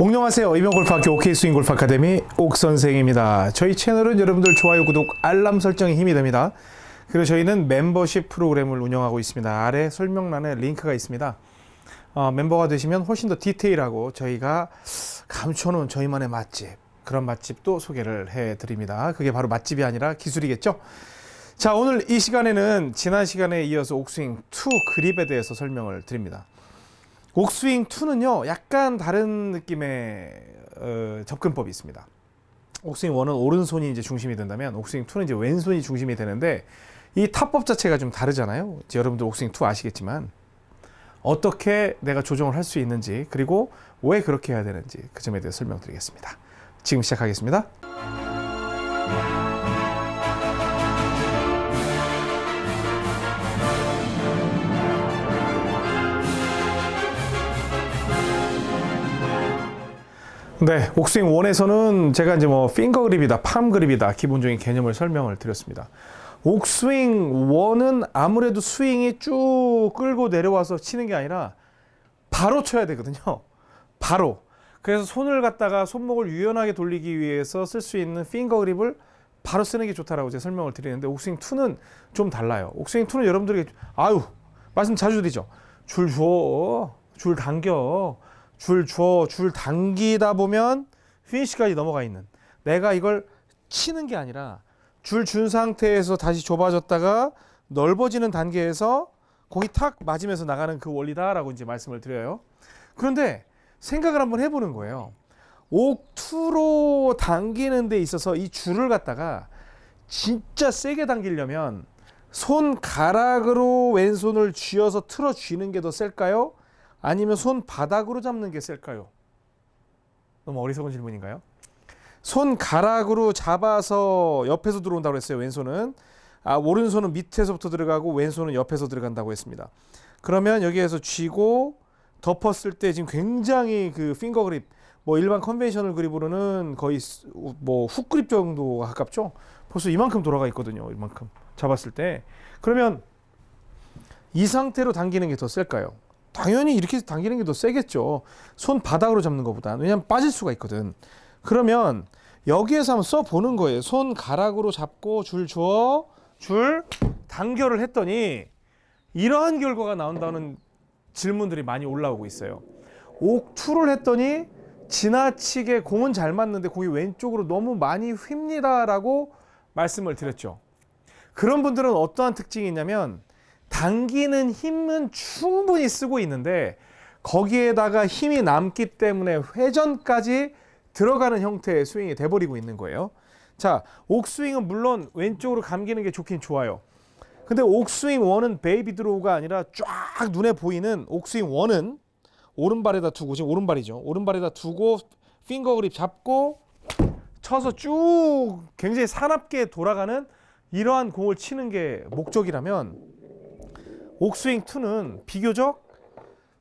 안녕하세요. 이병골프학교 OK스윙 골프 아카데미 옥선생입니다. 저희 채널은 여러분들 좋아요, 구독, 알람 설정이 힘이 됩니다. 그리고 저희는 멤버십 프로그램을 운영하고 있습니다. 아래 설명란에 링크가 있습니다. 어, 멤버가 되시면 훨씬 더 디테일하고 저희가 감춰놓은 저희만의 맛집 그런 맛집도 소개를 해드립니다. 그게 바로 맛집이 아니라 기술이겠죠. 자 오늘 이 시간에는 지난 시간에 이어서 옥스윙 2 그립에 대해서 설명을 드립니다. 옥스윙 2는요 약간 다른 느낌의 어, 접근법이 있습니다. 옥스윙 1은 오른손이 이제 중심이 된다면 옥스윙 2는 이제 왼손이 중심이 되는데 이 타법 자체가 좀 다르잖아요. 이제 여러분들 옥스윙 2 아시겠지만 어떻게 내가 조정을 할 수 있는지 그리고 왜 그렇게 해야 되는지 그 점에 대해 서 설명드리겠습니다. 지금 시작하겠습니다. 네, 옥스윙 1에서는 제가 이제 뭐 핑거 그립이다, 팜 그립이다 기본적인 개념을 설명을 드렸습니다. 옥스윙 1은 아무래도 스윙이 쭉 끌고 내려와서 치는 게 아니라 바로 쳐야 되거든요. 바로. 그래서 손을 갖다가 손목을 유연하게 돌리기 위해서 쓸 수 있는 핑거 그립을 바로 쓰는 게 좋다라고 제가 설명을 드리는데 옥스윙 2는 좀 달라요. 옥스윙 2는 여러분들이 아유 말씀 자주 드리죠. 줄 줘, 줄 당겨, 줄 줘, 줄 당기다 보면 피니시까지 넘어가 있는. 내가 이걸 치는 게 아니라 줄 준 상태에서 다시 좁아졌다가 넓어지는 단계에서 공이 탁 맞으면서 나가는 그 원리다라고 이제 말씀을 드려요. 그런데 생각을 한번 해보는 거예요. 옥투로 당기는 데 있어서 이 줄을 갖다가 진짜 세게 당기려면 손가락으로 왼손을 쥐어서 틀어 쥐는 게 더 셀까요? 아니면 손바닥으로 잡는 게 셀까요? 너무 어리석은 질문인가요? 손가락으로 잡아서 옆에서 들어온다고 했어요. 왼손은 아, 오른손은 밑에서부터 들어가고 왼손은 옆에서 들어간다고 했습니다. 그러면 여기에서 쥐고 덮었을 때 지금 굉장히 그 핑거 그립 뭐 일반 컨벤셔널 그립으로는 거의 뭐 훅 그립 정도가 가깝죠. 벌써 이만큼 돌아가 있거든요. 이만큼 잡았을 때 그러면 이 상태로 당기는 게 더 셀까요? 당연히 이렇게 당기는 게 더 세겠죠. 손 바닥으로 잡는 것보다 왜냐하면 빠질 수가 있거든. 그러면 여기에서 한번 써 보는 거예요. 손 가락으로 잡고 줄 줘, 줄 당겨를 했더니 이러한 결과가 나온다는 질문들이 많이 올라오고 있어요. 옥투를 했더니 지나치게 공은 잘 맞는데 공이 왼쪽으로 너무 많이 휩니다라고 말씀을 드렸죠. 그런 분들은 어떠한 특징이 있냐면 당기는 힘은 충분히 쓰고 있는데 거기에다가 힘이 남기 때문에 회전까지 들어가는 형태의 스윙이 돼버리고 있는 거예요. 자, 옥스윙은 물론 왼쪽으로 감기는 게 좋긴 좋아요. 근데 옥스윙 원은 베이비 드로우가 아니라 쫙 눈에 보이는 옥스윙 원은 오른발에다 두고 지금 오른발이죠. 오른발에다 두고 핑거 그립 잡고 쳐서 쭉 굉장히 사납게 돌아가는 이러한 공을 치는 게 목적이라면 옥스윙 2는 비교적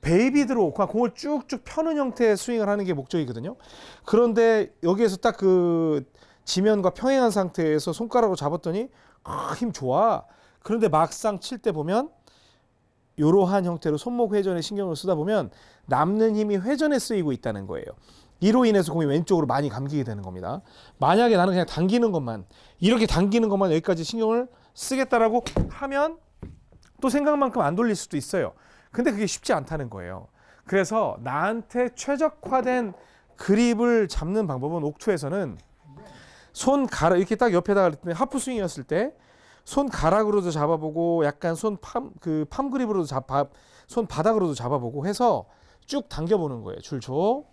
베이비 드로우, 공을 쭉쭉 펴는 형태의 스윙을 하는 게 목적이거든요. 그런데 여기에서 딱 그 지면과 평행한 상태에서 손가락으로 잡았더니 아, 힘 좋아. 그런데 막상 칠 때 보면 이러한 형태로 손목 회전에 신경을 쓰다 보면 남는 힘이 회전에 쓰이고 있다는 거예요. 이로 인해서 공이 왼쪽으로 많이 감기게 되는 겁니다. 만약에 나는 그냥 당기는 것만 이렇게 당기는 것만 여기까지 신경을 쓰겠다라고 하면 또 생각만큼 안 돌릴 수도 있어요. 근데 그게 쉽지 않다는 거예요. 그래서 나한테 최적화된 그립을 잡는 방법은 옥투에서는 손 가락 이렇게 딱 옆에다가 하프 스윙이었을 때 손 가락으로도 잡아보고 약간 손팜그 팜 그립으로도 잡아 손 바닥으로도 잡아보고 해서 쭉 당겨보는 거예요. 줄 줘.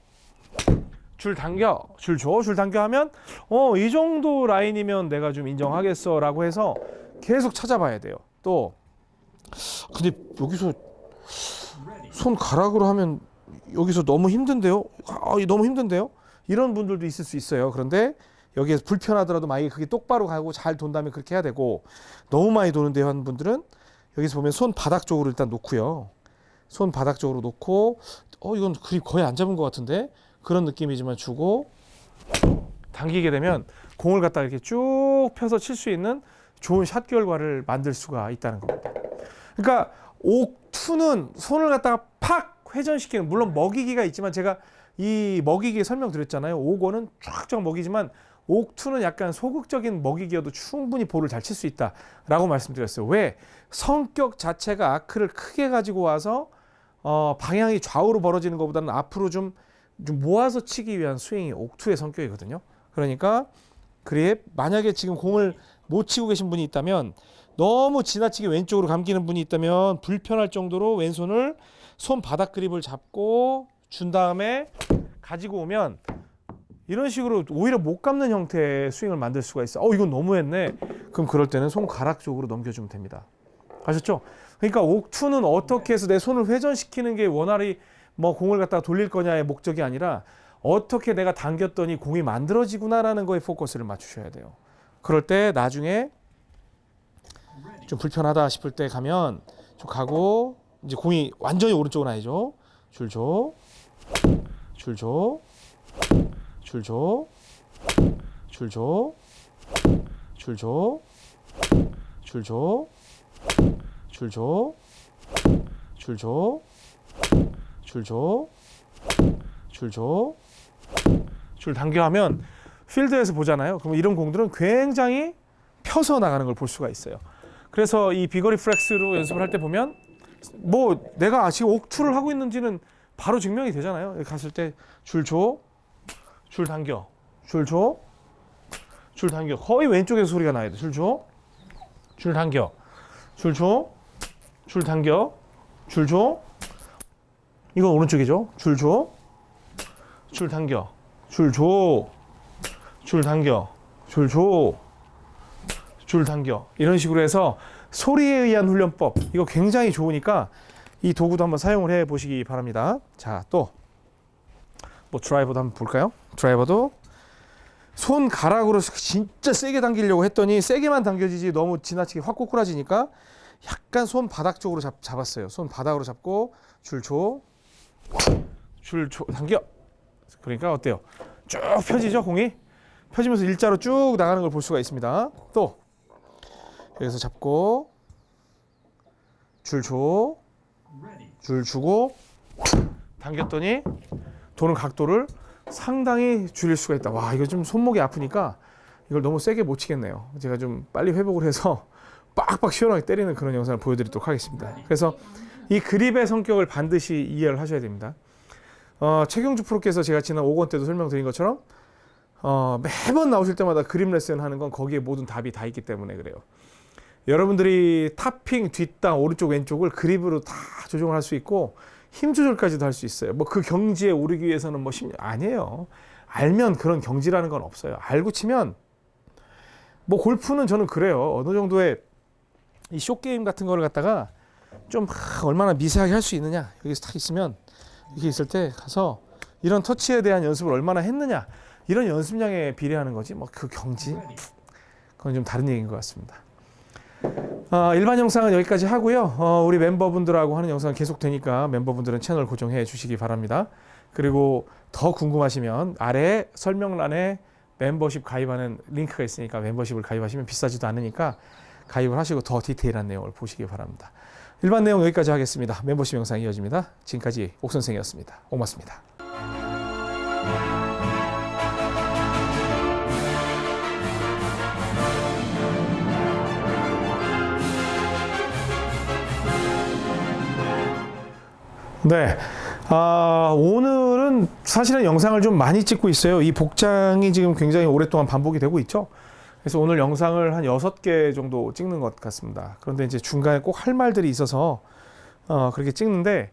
줄 당겨, 줄 줘, 줄 당겨 하면 어 이 정도 라인이면 내가 좀 인정하겠어 라고 해서 계속 찾아봐야 돼요. 또 근데 여기서 손가락으로 하면 여기서 너무 힘든데요? 아, 너무 힘든데요? 이런 분들도 있을 수 있어요. 그런데 여기에서 불편하더라도 만약에 그게 똑바로 가고 잘 돈다면 그렇게 해야 되고 너무 많이 도는데요 하는 분들은 여기서 보면 손 바닥 쪽으로 일단 놓고요. 손 바닥 쪽으로 놓고 어 이건 그립 거의 안 잡은 것 같은데 그런 느낌이지만 주고 당기게 되면 공을 갖다 이렇게 쭉 펴서 칠 수 있는 좋은 샷 결과를 만들 수가 있다는 겁니다. 그러니까 옥투는 손을 갖다가 팍 회전시키는 물론 먹이기가 있지만 제가 이 먹이기 설명드렸잖아요. 옥원은 쫙쫙 먹이지만 옥투는 약간 소극적인 먹이기여도 충분히 볼을 잘 칠 수 있다라고 말씀드렸어요. 왜? 성격 자체가 아크를 크게 가지고 와서 어, 방향이 좌우로 벌어지는 것보다는 앞으로 좀, 좀 모아서 치기 위한 스윙이 옥투의 성격이거든요. 그러니까 그래 만약에 지금 공을 못 치고 계신 분이 있다면 너무 지나치게 왼쪽으로 감기는 분이 있다면 불편할 정도로 왼손을 손 바닥 그립을 잡고 준 다음에 가지고 오면 이런 식으로 오히려 못 감는 형태의 스윙을 만들 수가 있어. 어 이건 너무했네. 그럼 그럴 때는 손가락 쪽으로 넘겨주면 됩니다. 아셨죠? 그러니까 옥투는 어떻게 해서 내 손을 회전시키는 게 원활히 뭐 공을 갖다가 돌릴 거냐의 목적이 아니라 어떻게 내가 당겼더니 공이 만들어지구나라는 거에 포커스를 맞추셔야 돼요. 그럴 때 나중에 좀 불편하다 싶을 때 가면 좀 가고 이제 공이 완전히 오른쪽은 아니죠. 줄 줘. 줄 줘. 줄 줘. 줄 줘. 줄 줘. 줄 줘. 줄 줘. 줄 줘. 줄 줘. 줄 줘. 줄 당겨 하면 필드에서 보잖아요. 그럼 이런 공들은 굉장히 펴서 나가는 걸 볼 수가 있어요. 그래서 이 비거리 플렉스로 연습을 할 때 보면 뭐 내가 지금 옥투를 하고 있는지는 바로 증명이 되잖아요. 갔을 때 줄 줘, 줄 당겨, 줄 줘, 줄 당겨. 거의 왼쪽에서 소리가 나야 돼. 줄 줘, 줄 당겨, 줄 줘, 줄 당겨, 줄 줘. 이건 오른쪽이죠. 줄 줘, 줄 당겨, 줄 줘, 줄 당겨, 줄 줘, 줄 당겨. 이런 식으로 해서 소리에 의한 훈련법. 이거 굉장히 좋으니까 이 도구도 한번 사용을 해 보시기 바랍니다. 자, 또 뭐 드라이버도 한번 볼까요? 드라이버도 손 가락으로 진짜 세게 당기려고 했더니 세게만 당겨지지 너무 지나치게 확 꼬꾸라지니까 약간 손 바닥 쪽으로 잡, 잡았어요. 손 바닥으로 잡고 줄 줘. 줄 줘. 당겨. 그러니까 어때요? 쭉 펴지죠, 공이? 펴지면서 일자로 쭉 나가는 걸 볼 수가 있습니다. 또 여기서 잡고 줄 줘. 줄 주고 당겼더니 도는 각도를 상당히 줄일 수가 있다. 와, 이거 좀 손목이 아프니까 이걸 너무 세게 못 치겠네요. 제가 좀 빨리 회복을 해서 빡빡 시원하게 때리는 그런 영상을 보여드리도록 하겠습니다. 그래서 이 그립의 성격을 반드시 이해를 하셔야 됩니다. 어, 최경주 프로께서 제가 지난 5권 때도 설명드린 것처럼 어, 매번 나오실 때마다 그립 레슨 하는 건 거기에 모든 답이 다 있기 때문에 그래요. 여러분들이 탑핑, 뒷땅, 오른쪽, 왼쪽을 그립으로 다 조정을 할 수 있고 힘 조절까지도 할 수 있어요. 뭐 그 경지에 오르기 위해서는 뭐 심, 아니에요. 알면 그런 경지라는 건 없어요. 알고 치면 뭐 골프는 저는 그래요. 어느 정도의 이 쇼게임 같은 거를 갖다가 좀 하, 얼마나 미세하게 할 수 있느냐. 여기서 딱 있으면 이렇게 있을 때 가서 이런 터치에 대한 연습을 얼마나 했느냐. 이런 연습량에 비례하는 거지. 뭐 그 경지. 그건 좀 다른 얘기인 것 같습니다. 어, 일반 영상은 여기까지 하고요. 어, 우리 멤버분들하고 하는 영상은 계속 되니까 멤버분들은 채널 고정해 주시기 바랍니다. 그리고 더 궁금하시면 아래 설명란에 멤버십 가입하는 링크가 있으니까 멤버십을 가입하시면 비싸지도 않으니까 가입을 하시고 더 디테일한 내용을 보시기 바랍니다. 일반 내용 여기까지 하겠습니다. 멤버십 영상 이어집니다. 지금까지 옥선생이었습니다. 고맙습니다. 네. 아, 오늘은 사실은 영상을 좀 많이 찍고 있어요. 이 복장이 지금 굉장히 오랫동안 반복이 되고 있죠. 그래서 오늘 영상을 한 6개 정도 찍는 것 같습니다. 그런데 이제 중간에 꼭 할 말들이 있어서 어, 그렇게 찍는데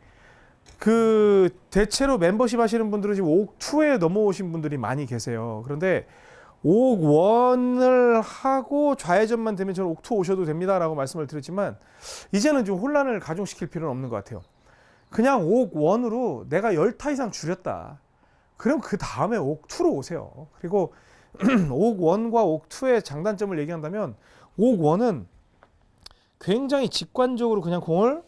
그 대체로 멤버십 하시는 분들은 지금 옥2에 넘어오신 분들이 많이 계세요. 그런데 옥1을 하고 좌회전만 되면 저는 옥2 오셔도 됩니다라고 말씀을 드렸지만 이제는 좀 혼란을 가중시킬 필요는 없는 것 같아요. 그냥 옥 1으로 내가 10타 이상 줄였다. 그럼 그 다음에 옥 2로 오세요. 그리고 옥 1과 옥 2의 장단점을 얘기한다면 옥 1은 굉장히 직관적으로 그냥 공을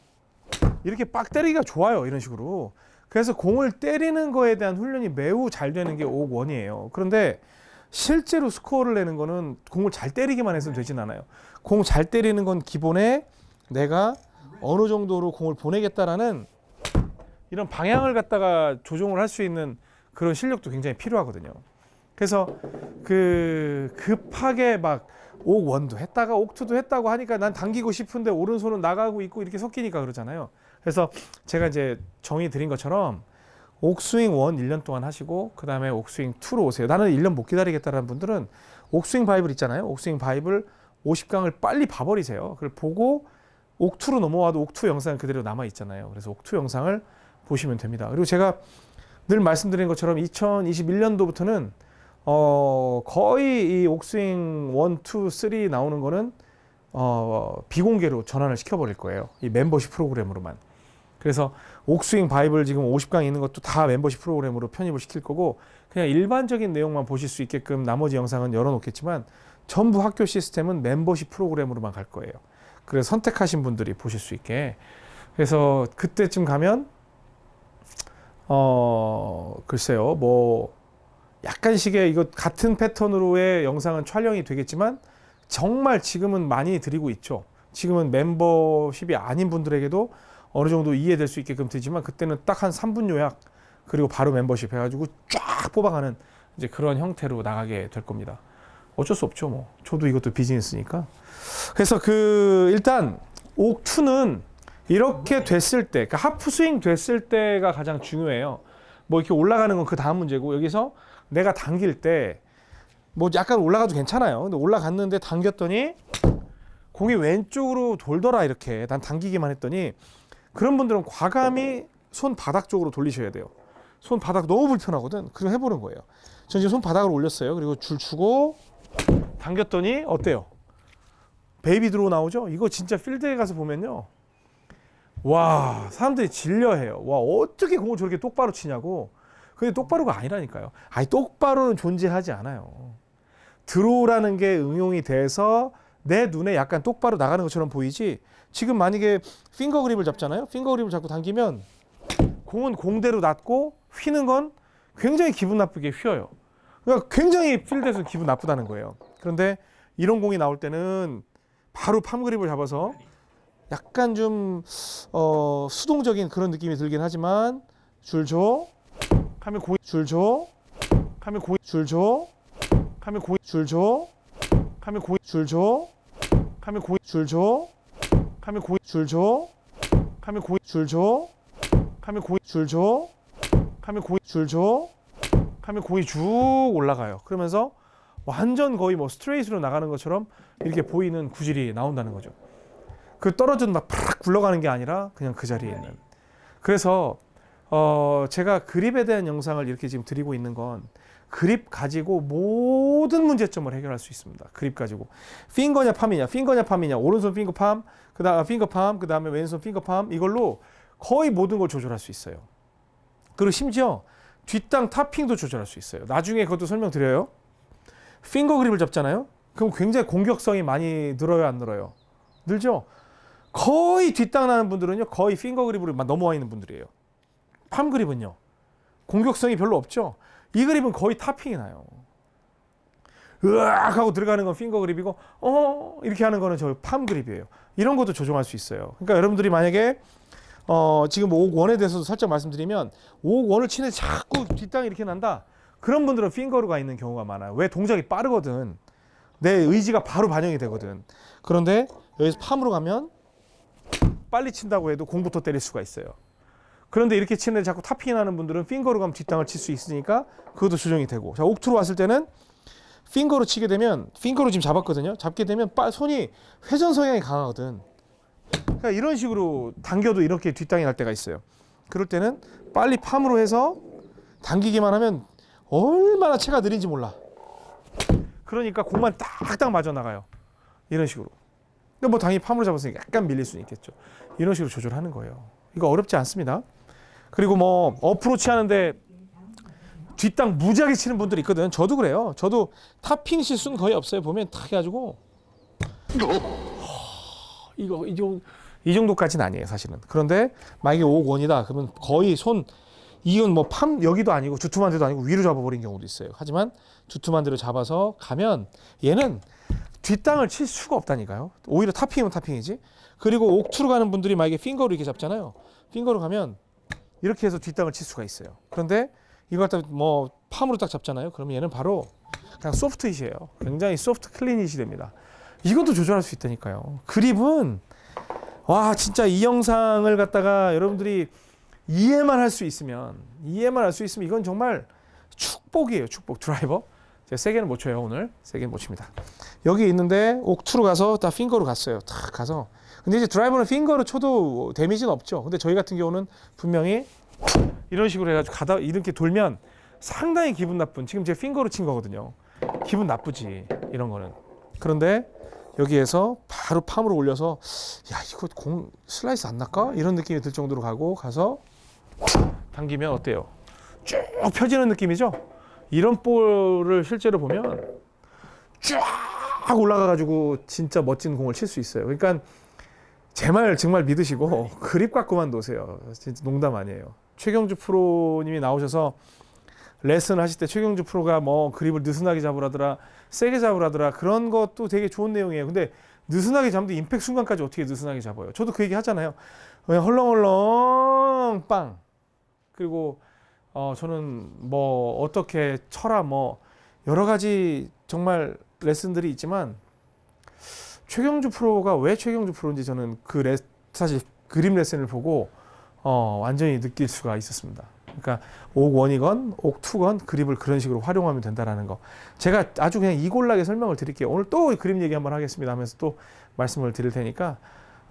이렇게 빡 때리기가 좋아요. 이런 식으로. 그래서 공을 때리는 거에 대한 훈련이 매우 잘 되는 게 옥 1이에요. 그런데 실제로 스코어를 내는 거는 공을 잘 때리기만 해서 되진 않아요. 공 잘 때리는 건 기본에 내가 어느 정도로 공을 보내겠다라는 이런 방향을 갖다가 조정을 할 수 있는 그런 실력도 굉장히 필요하거든요. 그래서 그 급하게 막 옥원도 했다가 옥투도 했다고 하니까 난 당기고 싶은데 오른손은 나가고 있고 이렇게 섞이니까 그러잖아요. 그래서 제가 이제 정의 드린 것처럼 옥스윙 원 1년 동안 하시고 그 다음에 옥스윙 2로 오세요. 나는 1년 못 기다리겠다라는 분들은 옥스윙 바이블 있잖아요. 옥스윙 바이블 50강을 빨리 봐버리세요. 그걸 보고 옥2로 넘어와도 옥2 영상은 그대로 남아 있잖아요. 그래서 옥2 영상을 보시면 됩니다. 그리고 제가 늘 말씀드린 것처럼 2021년도부터는 어 거의 이 옥스윙 1, 2, 3 나오는 거는 어 비공개로 전환을 시켜버릴 거예요. 이 멤버십 프로그램으로만. 그래서 옥스윙 바이블 지금 50강 있는 것도 다 멤버십 프로그램으로 편입을 시킬 거고 그냥 일반적인 내용만 보실 수 있게끔 나머지 영상은 열어놓겠지만 전부 학교 시스템은 멤버십 프로그램으로만 갈 거예요. 그래서 선택하신 분들이 보실 수 있게. 그래서 그때쯤 가면 어 글쎄요 뭐 약간씩의 이거 같은 패턴으로의 영상은 촬영이 되겠지만 정말 지금은 많이 드리고 있죠. 지금은 멤버십이 아닌 분들에게도 어느 정도 이해될 수 있게끔 되지만 그때는 딱 한 3분 요약 그리고 바로 멤버십 해가지고 쫙 뽑아가는 이제 그런 형태로 나가게 될 겁니다. 어쩔 수 없죠 뭐. 저도 이것도 비즈니스니까. 그래서 그 일단 옥투는 이렇게 됐을 때, 그러니까 하프 스윙 됐을 때가 가장 중요해요. 뭐 이렇게 올라가는 건 그 다음 문제고 여기서 내가 당길 때 뭐 약간 올라가도 괜찮아요. 근데 올라갔는데 당겼더니 공이 왼쪽으로 돌더라 이렇게 난 당기기만 했더니 그런 분들은 과감히 손 바닥 쪽으로 돌리셔야 돼요. 손 바닥 너무 불편하거든. 그거 해보는 거예요. 전 지금 손 바닥으로 올렸어요. 그리고 줄 추고 당겼더니 어때요? 베이비 드로우 나오죠? 이거 진짜 필드에 가서 보면요. 와, 사람들이 질려해요. 와, 어떻게 공을 저렇게 똑바로 치냐고. 근데 똑바로가 아니라니까요. 아니, 똑바로는 존재하지 않아요. 드로우라는 게 응용이 돼서 내 눈에 약간 똑바로 나가는 것처럼 보이지. 지금 만약에 핑거 그립을 잡잖아요. 핑거 그립을 잡고 당기면 공은 공대로 낫고 휘는 건 굉장히 기분 나쁘게 휘어요. 그러니까 굉장히 필드에서 기분 나쁘다는 거예요. 그런데 이런 공이 나올 때는 바로 팜 그립을 잡아서 약간 좀 어, 수동적인 그런 느낌이 들긴 하지만 줄 줘. 하면 공이 줄 줘. 하면 공이 줄 줘. 하면 공이 줄 줘. 하면 공이 줄 줘. 하면 공이 줄 줘. 하면 공이 줄 줘. 하면 공이 줄 줘. 하면 공이 줄 줘. 하면 공이 줄 줘. 하면 공이 쭉 올라가요. 그러면서 완전 거의 뭐 스트레이트로 나가는 것처럼 이렇게 보이는 구질이 나온다는 거죠. 그 떨어진 막팍 굴러가는 게 아니라 그냥 그 자리에 있는. 그래서 어 제가 그립에 대한 영상을 이렇게 지금 드리고 있는 건 그립 가지고 모든 문제점을 해결할 수 있습니다. 그립 가지고 핑거냐 팜이냐, 핑거냐 팜이냐, 오른손 핑거 팜, 그다음 핑거 팜, 그다음에 왼손 핑거 팜 이걸로 거의 모든 걸 조절할 수 있어요. 그리고 심지어 뒷땅 타핑도 조절할 수 있어요. 나중에 그것도 설명드려요. 핑거 그립을 잡잖아요. 그럼 굉장히 공격성이 많이 늘어요, 안 늘어요? 늘죠. 거의 뒷땅 나는 분들은요, 거의 핑거 그립으로 막 넘어와 있는 분들이에요. 팜 그립은요, 공격성이 별로 없죠. 이 그립은 거의 타핑이 나요. 으악 하고 들어가는 건 핑거 그립이고, 어 이렇게 하는 거는 저 팜 그립이에요. 이런 것도 조정할 수 있어요. 그러니까 여러분들이 만약에 어, 지금 옥 원에 대해서도 살짝 말씀드리면 옥 원을 치는데 자꾸 뒷땅이 이렇게 난다. 그런 분들은 핑거로 가 있는 경우가 많아요. 왜 동작이 빠르거든. 내 의지가 바로 반영이 되거든. 그런데 여기서 팜으로 가면 빨리 친다고 해도 공부터 때릴 수가 있어요. 그런데 이렇게 치는데 자꾸 나는 분들은 핑거로 가면 뒷땅을 칠 수 있으니까 그것도 조정이 되고. 자, 옥투로 왔을 때는 핑거로 치게 되면 핑거로 지금 잡았거든요. 잡게 되면 빠, 손이 회전 성향이 강하거든. 그러니까 이런 식으로 당겨도 이렇게 뒷땅이 날 때가 있어요. 그럴 때는 빨리 팜으로 해서 당기기만 하면 얼마나 채가 느린지 몰라. 그러니까 공만 딱딱 맞아 나가요. 이런 식으로. 근데 뭐 당연히 팜으로 잡았으니까 약간 밀릴 수는 있겠죠. 이런 식으로 조절하는 거예요. 이거 어렵지 않습니다. 그리고 뭐 어프로치 하는데 뒷땅 무지하게 치는 분들이 있거든. 저도 그래요. 저도 탑핑 실수는 거의 없어요. 보면 탁 해가지고 이거 이 정도 이 정도까지는 아니에요 사실은 그런데 만약에 5억 원이다 그러면 거의 손 이건 뭐 팜 여기도 아니고 두툼한 데도 아니고 위로 잡아버린 경우도 있어요 하지만 두툼한 데로 잡아서 가면 얘는 뒷땅을 칠 수가 없다니까요 오히려 타핑이면 타핑이지 그리고 옥투로 가는 분들이 만약에 핑거로 이렇게 잡잖아요 핑거로 가면 이렇게 해서 뒷땅을 칠 수가 있어요 그런데 이걸 딱뭐 팜으로 딱 잡잖아요. 그러면 얘는 바로 그냥 소프트 hit이에요. 굉장히 소프트 클린 hit이 됩니다. 이것도 조절할 수 있다니까요. 그립은 와 진짜 이 영상을 갖다가 여러분들이 이해만 할 수 있으면 이해만 할 수 있으면 이건 정말 축복이에요. 축복 드라이버. 제가 세 개는 못 쳐요 오늘 세 개는 못 칩니다. 여기 있는데 옥투로 가서 다 핑거로 갔어요. 탁 가서 근데 이제 드라이버는 핑거로 쳐도 데미지는 없죠. 근데 저희 같은 경우는 분명히 이런 식으로 해가지고 가다 이렇게 돌면 상당히 기분 나쁜 지금 제가 핑거로 친 거거든요. 기분 나쁘지 이런 거는. 그런데 여기에서 바로 팜으로 올려서 야 이거 공 슬라이스 안 날까 이런 느낌이 들 정도로 가고 가서 당기면 어때요? 쭉 펴지는 느낌이죠. 이런 볼을 실제로 보면 쫙 올라가 가지고 진짜 멋진 공을 칠 수 있어요. 그러니까 제 말 정말 믿으시고 그립 갖고만 놓으세요. 진짜 농담 아니에요. 최경주 프로님이 나오셔서 레슨 하실 때 최경주 프로가 뭐 그립을 느슨하게 잡으라더라, 세게 잡으라더라 그런 것도 되게 좋은 내용이에요. 근데 느슨하게 잡는데 임팩 순간까지 어떻게 느슨하게 잡아요? 저도 그 얘기 하잖아요. 그냥 헐렁헐렁 빵. 그리고 어 저는 뭐 어떻게 쳐라 뭐 여러 가지 정말 레슨들이 있지만 최경주 프로가 왜 최경주 프로인지 저는 그 레, 사실 그림 레슨을 보고 어 완전히 느낄 수가 있었습니다. 그러니까 옥 원이건 옥 투건 그립을 그런 식으로 활용하면 된다라는 거. 제가 아주 그냥 이골라게 설명을 드릴게요. 오늘 또 그림 얘기 한번 하겠습니다 하면서 또 말씀을 드릴 테니까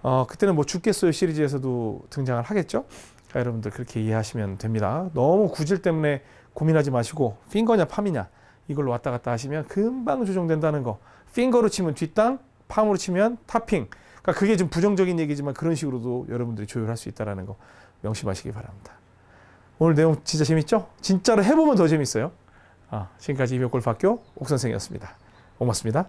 어 그때는 뭐 죽겠어요 시리즈에서도 등장을 하겠죠. 여러분들 그렇게 이해하시면 됩니다. 너무 구질 때문에 고민하지 마시고 핑거냐 팜이냐 이걸로 왔다 갔다 하시면 금방 조정된다는 거. 핑거로 치면 뒷땅, 팜으로 치면 탑핑. 그러니까 그게 좀 부정적인 얘기지만 그런 식으로도 여러분들이 조율할 수 있다라는 거 명심하시기 바랍니다. 오늘 내용 진짜 재밌죠? 진짜로 해보면 더 재밌어요. 아, 지금까지 이병골 박교 옥 선생이었습니다. 고맙습니다.